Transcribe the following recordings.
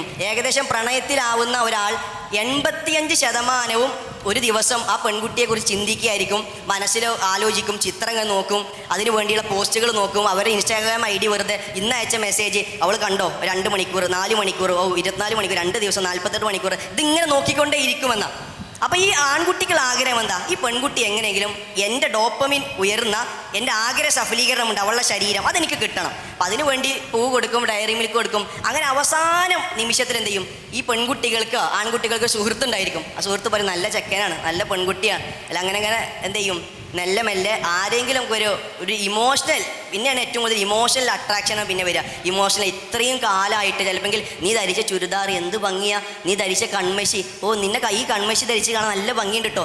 ചോദിക്കും ഏകദേശം പ്രണയത്തിലാവുന്ന ഒരാൾ എൺപത്തിയഞ്ച് ശതമാനവും ഒരു ദിവസം ആ പെൺകുട്ടിയെക്കുറിച്ച് ചിന്തിക്കുകയായിരിക്കും. മനസ്സിൽ ആലോചിക്കും ചിത്രങ്ങൾ നോക്കും അതിനു വേണ്ടിയുള്ള പോസ്റ്റുകൾ നോക്കും അവരുടെ ഇൻസ്റ്റാഗ്രാം ഐ ഡി വെറുതെ ഇന്ന് അയച്ച മെസ്സേജ് അവൾ കണ്ടോ? രണ്ട് മണിക്കൂർ നാല് മണിക്കൂർ ഓ ഇരുപത്തിനാല് മണിക്കൂർ രണ്ട് ദിവസം നാൽപ്പത്തെട്ട് മണിക്കൂർ ഇതിങ്ങനെ നോക്കിക്കൊണ്ടേ ഇരിക്കുമെന്നാണ് അപ്പോൾ ഈ ആൺകുട്ടികൾ ആഗ്രഹം എന്താ? ഈ പെൺകുട്ടി എങ്ങനെയെങ്കിലും എന്റെ ഡോപ്പമിൻ ഉയർന്ന എന്റെ ആഗ്രഹ സഫലീകരണമുണ്ട് അവളുടെ ശരീരം അതെനിക്ക് കിട്ടണം. അപ്പം അതിനു വേണ്ടി പൂ കൊടുക്കും ഡയറി മിൽക്ക് കൊടുക്കും. അങ്ങനെ അവസാനം നിമിഷത്തിൽ എന്ത് ചെയ്യും? ഈ പെൺകുട്ടികൾക്ക് ആൺകുട്ടികൾക്ക് സുഹൃത്തുണ്ടായിരിക്കും ആ സുഹൃത്ത് പറയും നല്ല ചെക്കനാണ് നല്ല പെൺകുട്ടിയാണ്. അല്ല അങ്ങനെ അങ്ങനെ എന്ത് ചെയ്യും? നല്ല മെല്ലെ ആരെങ്കിലും ഒരു ഒരു ഇമോഷണൽ പിന്നെയാണ് ഏറ്റവും കൂടുതൽ ഇമോഷണൽ അട്രാക്ഷനാണ് പിന്നെ വരിക. ഇമോഷണൽ ഇത്രയും കാലമായിട്ട് ചിലപ്പോൾ നീ ധരിച്ച ചുരിദാർ എന്ത് ഭംഗിയാ? നീ ധരിച്ച കൺമശി ഓ നിന്നെ കൈ കൺമശി ധരിച്ച് കാണാൻ നല്ല ഭംഗിയുണ്ട് കേട്ടോ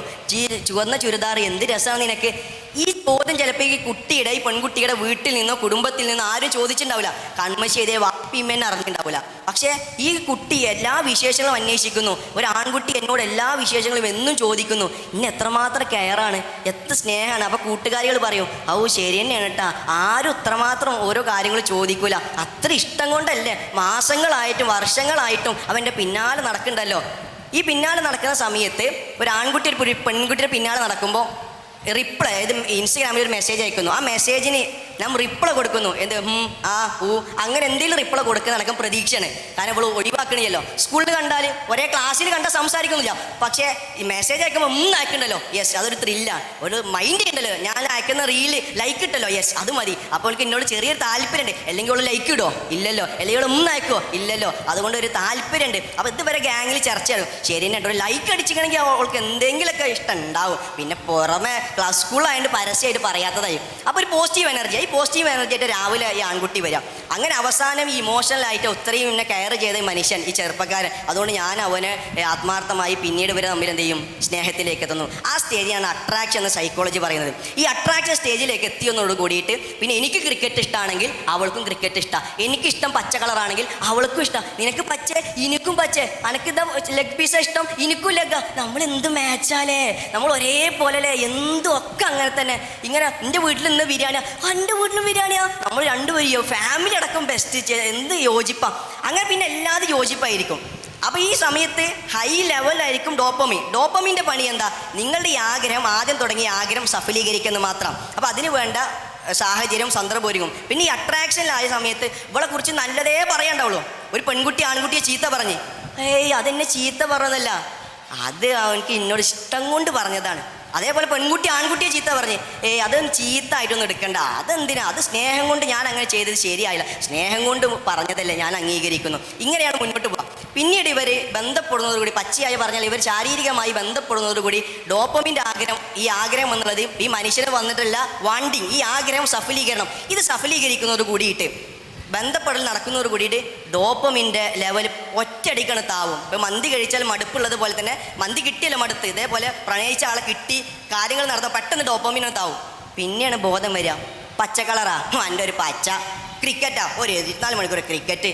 ചുവന്ന ചുരിദാർ എന്ത് രസമാണ് നിനക്ക്? ഈ ചോദ്യം ചിലപ്പോൾ ഈ കുട്ടിയുടെ ഈ പെൺകുട്ടിയുടെ വീട്ടിൽ നിന്നോ കുടുംബത്തിൽ നിന്നോ ആരും ചോദിച്ചിട്ടുണ്ടാവില്ല. കൺമശി എഴുതിയ വാപ്പിമ്മേനെ അറിഞ്ഞിട്ടുണ്ടാവില്ല. പക്ഷേ ഈ കുട്ടി എല്ലാ വിശേഷങ്ങളും അന്വേഷിക്കുന്നു. ഒരു ആൺകുട്ടി എന്നോട് എല്ലാ വിശേഷങ്ങളും എന്നും ചോദിക്കുന്നു. ഇന്ന് എത്രമാത്രം കെയറാണ്? എത്ര സ്നേഹമാണ്? അപ്പോൾ കൂട്ടുകാരികൾ പറയും ഔ ശരി തന്നെയാണ് കേട്ടാ ആരും ഇത്രമാത്രം ഓരോ കാര്യങ്ങൾ ചോദിക്കൂല. അത്ര ഇഷ്ടം കൊണ്ടല്ലേ മാസങ്ങളായിട്ടും വർഷങ്ങളായിട്ടും അവന്റെ പിന്നാലെ നടക്കണ്ടല്ലോ? ഈ പിന്നാലെ നടക്കുന്ന സമയത്ത് ഒരു ആൺകുട്ടി ഒരു പെൺകുട്ടിയുടെ പിന്നാലെ നടക്കുമ്പോൾ റിപ്ലൈ ഇത് ഇൻസ്റ്റഗ്രാമിൽ ഒരു മെസ്സേജ് അയക്കുന്നു. ആ മെസ്സേജിന് നാം റിപ്ലൈ കൊടുക്കുന്നു. എന്ത്? ആ ഊ. അങ്ങനെ എന്തെങ്കിലും റിപ്ലൈ കൊടുക്കുന്ന നടക്കും പ്രതീക്ഷയാണ്. കാരണം ഇപ്പോൾ ഒഴിവാക്കണില്ലല്ലോ. സ്കൂളിൽ കണ്ടാൽ ഒരേ ക്ലാസ്സിൽ കണ്ടാൽ സംസാരിക്കുന്നില്ല. പക്ഷേ ഈ മെസ്സേജ് അയക്കുമ്പോൾ ഉം അയക്കണ്ടല്ലോ. യെസ് അതൊരു ത്രില്ലാണ് ഒരു മൈൻഡ് ഉണ്ടല്ലോ. ഞാൻ അയക്കുന്ന റീൽ ലൈക്ക് ഇട്ടല്ലോ. യെസ് അത് മതി. അപ്പോൾ എനിക്ക് എന്നോട് ചെറിയൊരു താല്പര്യമുണ്ട് അല്ലെങ്കിൽ അവൾ ലൈക്ക് ഇടോ ഇല്ലല്ലോ. അല്ലെങ്കിൽ അവൾ അയക്കോ ഇല്ലല്ലോ. അതുകൊണ്ട് ഒരു താല്പര്യമുണ്ട് അപ്പോൾ ഇതുവരെ ഗ്യാങ്ങിൽ ചർച്ചയാണ് ശരി തന്നെ ഒരു ലൈക്ക് അടിച്ചിക്കണമെങ്കിൽ അവൾക്ക് എന്തെങ്കിലുമൊക്കെ ഇഷ്ടം ഉണ്ടാവും. പിന്നെ പുറമെ ക്ലാസ് സ്കൂളായതുകൊണ്ട് പരസ്യമായിട്ട് പറയാത്തതായി. അപ്പോൾ ഒരു പോസിറ്റീവ് എനർജി ഈ പോസിറ്റീവ് എനർജി ആയിട്ട് രാവിലെ ഈ ആൺകുട്ടി വരാം. അങ്ങനെ അവസാനം ഈ ഇമോഷണലായിട്ട് ഒത്തിരിയും എന്നെ കെയർ ചെയ്ത മനുഷ്യൻ ഈ ചെറുപ്പക്കാരൻ. അതുകൊണ്ട് ഞാൻ അവനെ ആത്മാർത്ഥമായി പിന്നീട് വരെ തമ്മിൽ എന്ത് ചെയ്യും? സ്നേഹത്തിലേക്ക് എത്തുന്നു. ആ സ്റ്റേജിലാണ് അട്രാക്ഷൻ എന്ന് സൈക്കോളജി പറയുന്നത്. ഈ അട്രാക്ഷൻ സ്റ്റേജിലേക്ക് എത്തിയെന്നോട് കൂടിയിട്ട് പിന്നെ എനിക്ക് ക്രിക്കറ്റ് ഇഷ്ടമാണെങ്കിൽ അവൾക്കും ക്രിക്കറ്റ് ഇഷ്ടമാണ് എനിക്കിഷ്ടം പച്ച കളറാണെങ്കിൽ അവൾക്കും ഇഷ്ടം. നിനക്ക് പച്ച എനിക്കും പച്ച. അനക്കിതാ ലെഗ് പീസ ഇഷ്ടം എനിക്കും ലെഗ് നമ്മൾ എന്ത് മാച്ചാലേ നമ്മൾ ഒരേപോലെ എന്തും ഒക്കെ അങ്ങനെ തന്നെ. ഇങ്ങനെ എന്റെ വീട്ടിൽ നിന്ന് ബിരിയാണി എന്റെ വീട്ടിലും ബിരിയാണിയാ? നമ്മൾ രണ്ടുപേരും ഫാമിലി അടക്കം ബെസ്റ്റ് എന്ത് യോജിപ്പാ? അങ്ങനെ പിന്നെ എല്ലാതും യോജിപ്പായിരിക്കും. അപ്പോൾ ഈ സമയത്ത് ഹൈ ലെവലായിരിക്കും ഡോപ്പമീൻ ഡോപ്പമീന്റെ പണി എന്താ? നിങ്ങളുടെ ഈ ആഗ്രഹം ആദ്യം തുടങ്ങിയ ആഗ്രഹം സഫലീകരിക്കുന്നത് മാത്രം. അപ്പോൾ അതിന് വേണ്ട സാഹചര്യം സന്ദർഭം ഒരുങ്ങും പിന്നെ ഈ അട്രാക്ഷനിലായ സമയത്ത് ഇവളെ കുറിച്ച് നല്ലതേ പറയണ്ടാവുള്ളൂ. ഒരു പെൺകുട്ടി ആൺകുട്ടിയെ ചീത്ത പറഞ്ഞ്. ഏയ് അതെന്നെ ചീത്ത പറഞ്ഞതല്ല. അത് അവനക്ക് ഇന്നോട് ഇഷ്ടം കൊണ്ട് പറഞ്ഞതാണ്. അതേപോലെ പെൺകുട്ടി ആൺകുട്ടിയെ ചീത്ത പറഞ്ഞ് ഏയ് അത് ചീത്തായിട്ടൊന്നും എടുക്കണ്ട. അതെന്തിനാ? അത് സ്നേഹം കൊണ്ട് ഞാൻ അങ്ങനെ ചെയ്തത് ശരിയായില്ല. സ്നേഹം കൊണ്ട് പറഞ്ഞതല്ലേ ഞാൻ അംഗീകരിക്കുന്നു. ഇങ്ങനെയാണ് മുന്നോട്ട് പോകുക പിന്നീട് ഇവർ ബന്ധപ്പെടുന്നതോടുകൂടി പച്ചയായി പറഞ്ഞാൽ ഇവർ ശാരീരികമായി ബന്ധപ്പെടുന്നതോടുകൂടി ഡോപ്പമിന്റെ ആഗ്രഹം ഈ ആഗ്രഹം എന്നുള്ളത് ഈ മനുഷ്യന് വന്നിട്ടുള്ള വാണ്ടിങ് ഈ ആഗ്രഹം സഫലീകരണം ഇത് സഫലീകരിക്കുന്നതോട് കൂടിയിട്ട് ബന്ധപ്പെടൽ നടക്കുന്നതോട് കൂടിയിട്ട് ഡോപ്പമിന്റെ ലെവൽ ഒറ്റയടിക്കാണ് താവും. ഇപ്പം മന്തി കഴിച്ചാൽ മടുപ്പുള്ളത് പോലെ തന്നെ മന്തി കിട്ടിയല്ലോ മടുത്ത്. ഇതേപോലെ പ്രണയിച്ച ആളെ കിട്ടി കാര്യങ്ങൾ നടത്താൻ പെട്ടെന്ന് ഡോപ്പമിനാണ് താവും. പിന്നെയാണ് ബോധം വരിക. പച്ച കളറാ എന്റെ ഒരു പച്ച. ക്രിക്കറ്റാ ഒരു ഇരുപത്തിനാല് മണിക്കൂർ ക്രിക്കറ്റ്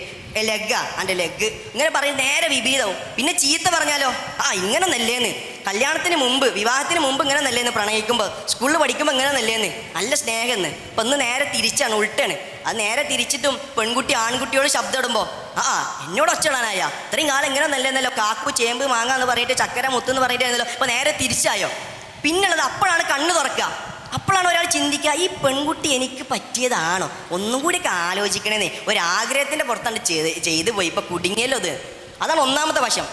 ലെഗാ എന്റെ ലെഗ് ഇങ്ങനെ പറയും നേരെ വിപരീതവും. പിന്നെ ചീത്ത പറഞ്ഞാലോ? ആ ഇങ്ങനെ നല്ലേന്ന് കല്യാണത്തിന് മുമ്പ് വിവാഹത്തിന് മുമ്പ് ഇങ്ങനെ നല്ലേന്ന് പ്രണയിക്കുമ്പോൾ സ്കൂളിൽ പഠിക്കുമ്പോൾ ഇങ്ങനെ നല്ലേന്ന് നല്ല സ്നേഹമെന്ന് ഇപ്പം ഒന്ന് നേരെ തിരിച്ചാണ് ഉൾട്ടാണ്. അത് നേരെ തിരിച്ചിട്ടും പെൺകുട്ടി ആൺകുട്ടിയോട് ശബ്ദം ഇടുമ്പോൾ ആ എന്നോട് ഒച്ചടാനായ ഇത്രയും കാലം ഇങ്ങനെ നല്ലതെന്നല്ലോ കാക്കു ചേമ്പ് മാങ്ങ എന്ന് പറഞ്ഞിട്ട് ചക്കര മുത്ത് എന്ന് പറഞ്ഞിട്ടായിരുന്നല്ലോ ഇപ്പം നേരെ തിരിച്ചായോ? പിന്നുള്ളത് അപ്പോഴാണ് കണ്ണ് തുറക്കുക. അപ്പോഴാണ് ഒരാൾ ചിന്തിക്കുക ഈ പെൺകുട്ടി എനിക്ക് പറ്റിയതാണോ? ഒന്നും കൂടി ഒക്കെ ആലോചിക്കണേന്നേ. ഒരാഗ്രഹത്തിന്റെ പുറത്താണ് ചെയ്ത് ചെയ്തു പോയി. ഇപ്പം കുടുങ്ങിയല്ലോ അത് അതാണ് ഒന്നാമത്തെ വശം.